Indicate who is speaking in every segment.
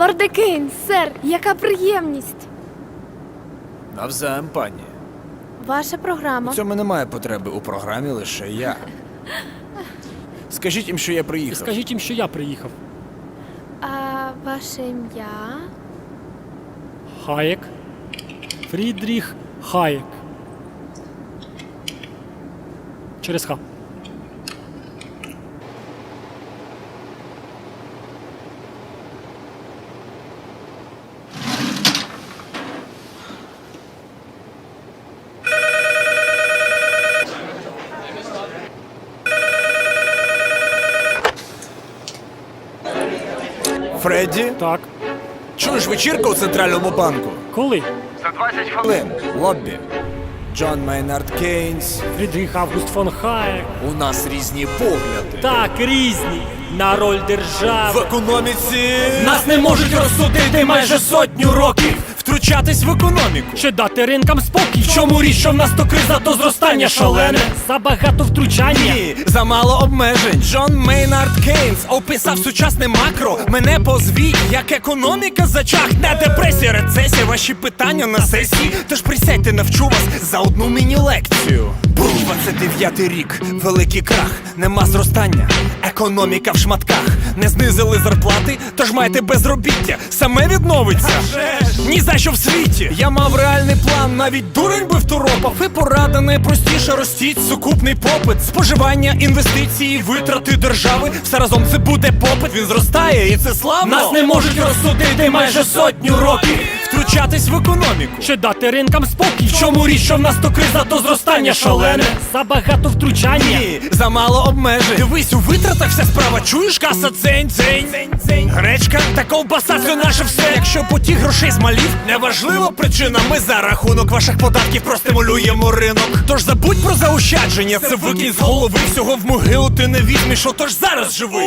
Speaker 1: Лорде Кейн, сер, яка приємність!
Speaker 2: Навзаєм, пані.
Speaker 1: Ваша програма.
Speaker 2: У цьому немає потреби у програмі лише я. Скажіть їм, що я приїхав.
Speaker 3: Скажіть їм, що я приїхав.
Speaker 1: А ваше ім'я?
Speaker 3: Хаєк. Фрідріх Хаєк. Через Х.
Speaker 2: Фредді,
Speaker 3: Так.
Speaker 2: чуєш вечірка у центральному банку?
Speaker 3: Коли?
Speaker 2: Хвилин, лоббі. Джон Майнард Кейнс.
Speaker 3: Фрідріх Август фон Хаєк.
Speaker 2: У нас різні погляди.
Speaker 3: Так, різні. На роль держави.
Speaker 2: В економіці.
Speaker 3: Нас не можуть розсудити майже сотню років.
Speaker 2: Втручатись в економіку.
Speaker 3: Чи дати ринкам спокій? Чому річ, що в нас то криза, то зростання шалене? Забагато втручання.
Speaker 2: Ні, замало обмежень. Джон Мейнард Кейнс описав сучасне макро. Мене позвіть, як економіка зачахне. Депресія, рецесія, ваші питання на сесії. Тож присядьте, навчу вас за одну міні-лекцію. Бум, 29-й рік, великий крах, нема зростання. Економіка в шматках. Не знизили зарплати, тож майте безробіття. Саме відновиться. Ні за що в світі. Я мав реальний план, навіть дурень би второпав. І порада найпростіша ростіть сукупний попит. Споживання, інвестиції, витрати держави. Все разом це буде попит. Він зростає, і це славно.
Speaker 3: Нас не можуть розсудити майже сотню років.
Speaker 2: Втручатись в економіку.
Speaker 3: Чи дати ринкам спокій? В чому річ, що в нас то криза, то зростання шалене? Забагато втручання.
Speaker 2: Ні, замало обмежень. Дивись, у витратах вся справа. Чуєш, каса дзень, дзень, дзень. Гречка та ковбаса це наше все. Якщо потік грошей змалів, неважливо причина. Ми за рахунок ваших податків простимулюємо ринок. Тож забудь про заощадження, це викинь з голови. Всього в могилу ти не візьмеш, отож зараз живи.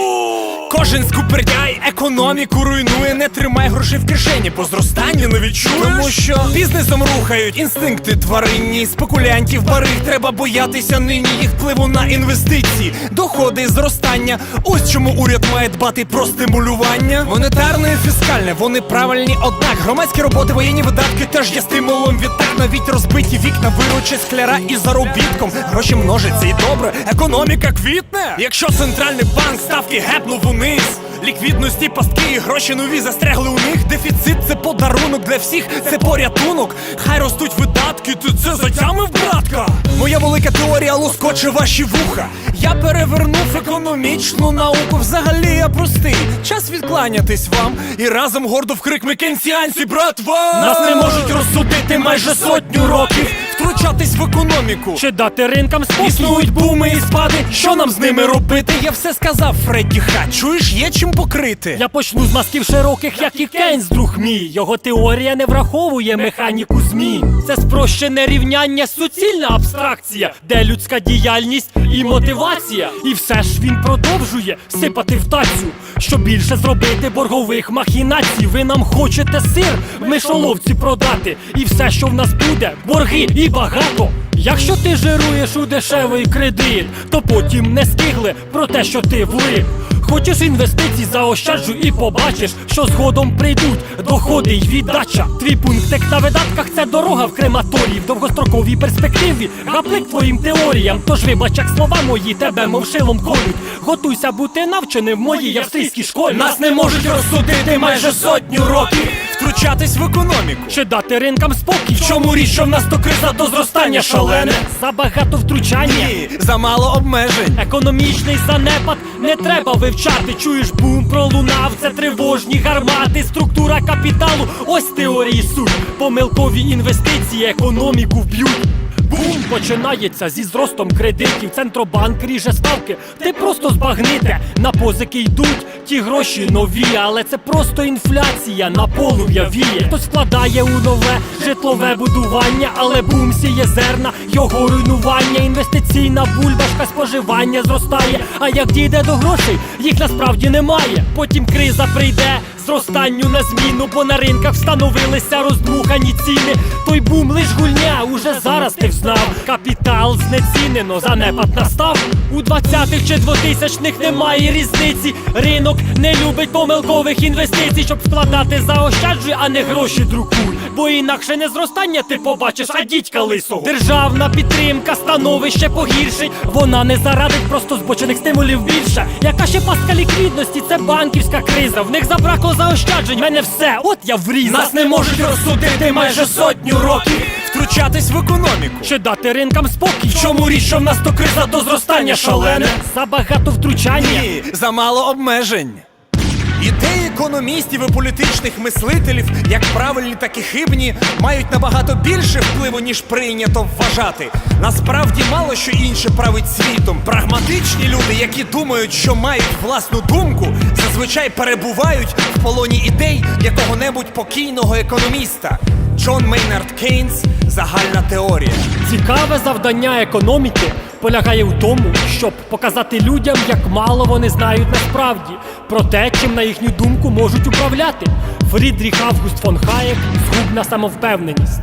Speaker 2: Кожен скупердяй економіку руйнує, не тримай грошей в кишені, по зростанню не відчуєш. Тому що бізнесом рухають інстинкти тваринні, спекулянтів бариг треба боятися нині їх впливу на інвестиції, доходи, зростання. Ось чому уряд має дбати про стимулювання. Монетарне і фіскальне, вони правильні, однак громадські роботи, воєнні видатки теж є стимулом. Відтак навіть розбиті вікна виручать скляра і заробітком. Гроші множаться і добре, економіка квітне. Якщо центральний банк ставки гепнув униз. Ліквідності, пастки і гроші нові застрягли у них. Дефіцит це подарунок для всіх, це порятунок. Хай ростуть видатки, ти це затямив, братка. Моя велика теорія лоскоче ваші вуха. Я перевернув економічну науку. Взагалі я простий. Час відкланятись вам і разом гордо в крик Мекенсіанці, братва!
Speaker 3: Нас не можуть розсудити майже сотню років.
Speaker 2: Втручатись в економіку.
Speaker 3: Чи дати ринкам спокій?
Speaker 2: Існують буми і спади, що нам з ними робити? Я все сказав, Фредді Ха. Чуєш, є чим покрити.
Speaker 3: Я почну з мазків широких, як і Кейнс, друг мій. Його теорія не враховує механіку змін. Це спрощене рівняння, суцільна абстракція, де людська діяльність і мотивація. І все ж він продовжує сипати в тацю, щоб більше зробити боргових махінацій. Ви нам хочете сир в мишоловці продати, і все, що в нас буде, борги і багато. Якщо ти жируєш у дешевий кредит, то потім не стигли про те, що ти влив. Хочеш інвестицій, заощаджуй і побачиш, що згодом прийдуть доходи й віддача. Твій пунктик на видатках це дорога в крематорії в довгостроковій перспективі. Гаплик твоїм теоріям. Тож вибач, як слова мої тебе мов шилом колють. Готуйся бути навченим в моїй австрійській школі. Нас не можуть розсудити майже сотню років.
Speaker 2: Втручатись в економіку.
Speaker 3: Чи дати ринкам спокій? В чому річ, що в нас то криза, то зростання шалене? Забагато втручання.
Speaker 2: Ні, замало обмежень.
Speaker 3: Економічний занепад не треба вивчати. Чуєш, бум пролунав, це тривожні гармати, структура капіталу. Ось теорії суть. Помилкові інвестиції економіку вб'ють. Бум починається зі зростом кредитів. Центробанк ріже ставки. Ти просто збагните. На позики йдуть ті гроші нові, але це просто інфляція на полум'я віє. Хтось вкладає у нове житлове будування, але бум сіє зерна, його руйнування, інвестиційна бульбашка споживання зростає. А як дійде до грошей, їх насправді немає. Потім криза прийде, зростанню на зміну, бо на ринках встановилися роздмухані ціни. Той бум лиш гульня, уже зараз ти взнав. Капітал знецінено, занепад настав. У 20-х чи 2000-х немає різниці. Ринок не любить помилкових інвестицій, щоб вкладати заощаджуй, а не гроші друкуй. Бо інакше не зростання ти побачиш, а дідька лисого. Державна підтримка становище погіршить. Вона не зарадить просто збочених стимулів більше. Яка ще пастка ліквідності? Це банківська криза. В них забракло заощаджень. Мене все, от я врізав.
Speaker 2: Нас не можуть розсудити майже сотню років. Втручатись в економіку.
Speaker 3: Чи дати ринкам спокій?
Speaker 2: В чому річ, що в нас то криза, то зростання шалене?
Speaker 3: Забагато втручання.
Speaker 2: Ні, замало обмежень. Ідеї економістів і політичних мислителів, як правильні, так і хибні, мають набагато більше впливу, ніж прийнято вважати. Насправді мало що інше править світом. Прагматичні люди, які думають, що мають власну думку, зазвичай перебувають в полоні ідей якого-небудь покійного економіста. Джон Мейнард Кейнс Загальна теорія.
Speaker 3: Цікаве завдання економіки полягає в тому, щоб показати людям, як мало вони знають насправді про те, чим на їхню думку можуть управляти. Фрідріх Август фон Хаєк Згубна самовпевненість.